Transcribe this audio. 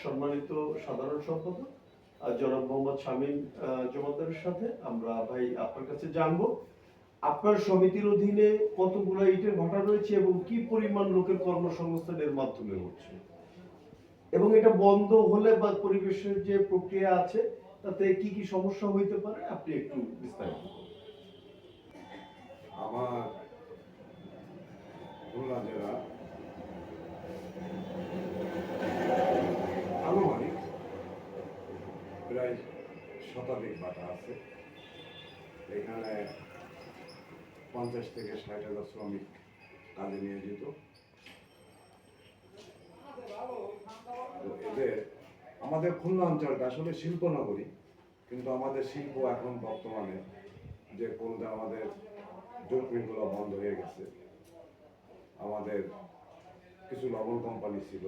সম্মানিত সাধারণ সম্পাদক জনাব মোহাম্মদ শামীম আহ, জমাদারের সাথে আমরা ভাই আপনার কাছে জানব আপনার সমিতির অধীনে কতগুলো ইটের ভাটা রয়েছে এবং কি পরিমাণ লোকের কর্মসংস্থানের মাধ্যমে হচ্ছে? এবং এটা বন্ধ হলে বা পরিবেশের যে প্রক্রিয়া আছে তাতে কি কি সমস্যা হইতে পারে? আপনি একটু বিস্তারিত আমার খুলনা জেলা প্রায় শতাধিক বাটা আছে। এখানে পঞ্চাশ থেকে ষাট হাজার শ্রমিক কাজে নিয়োজিত। এদের, আমাদের খুলনা অঞ্চলটা আসলে শিল্পনগরী, কিন্তু আমাদের শিল্প এখন বর্তমানে যে কোনটা আমাদের জুটমিলগুলো বন্ধ হয়ে গেছে। আমাদের কিছু লবণ কোম্পানি ছিল